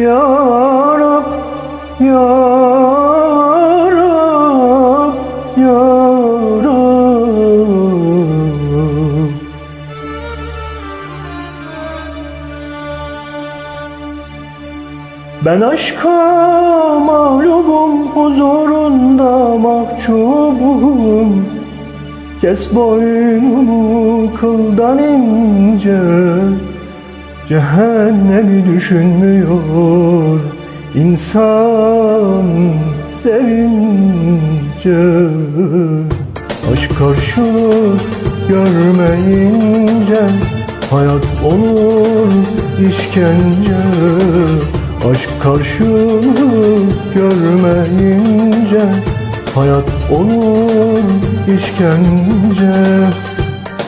Ya Rab, Ya Rab, Ya Rab Ben aşka mağlubum, huzurunda mahcubum. Kes boynumu kıldan ince Cehennemi düşünmüyor. İnsan sevince Aşk karşılık görmeyince Hayat olur işkence. Aşk karşılık görmeyince Hayat olur işkence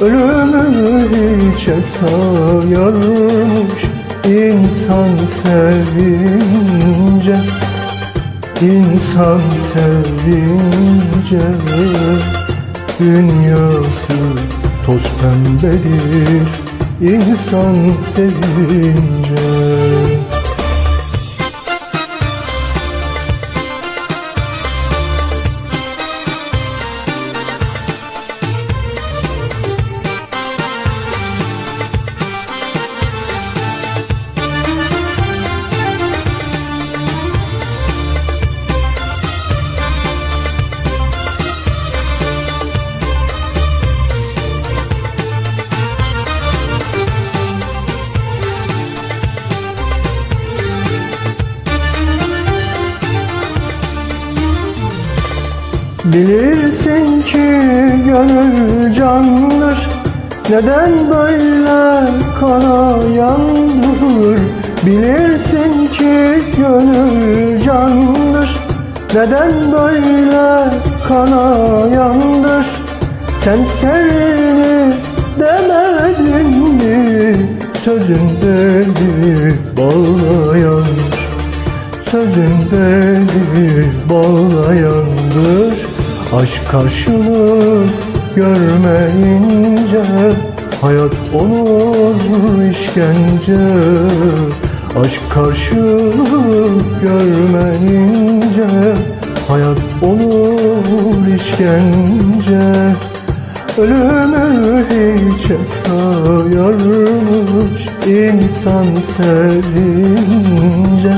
Ölümü hiçe sayarmış insan sevince İnsan sevince Dünyası toz pembedir. İnsan sevince Bilirsin ki gönül candır Neden böyle kanayandır Bilirsin ki gönül candır Neden böyle kanayandır? Sen sevinir demedin mi? Sözün beni bağlayandır Sözün beni bağlayandır Aşk karşılık görmeyince Hayat olur işkence? Aşk karşılık görmeyince Hayat olur işkence? Ölümü hiçe sayarmış insan sevince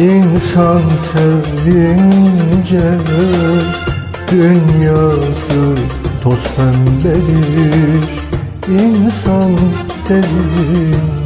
İnsan sevince Dünyası toz pembedir İnsan sevince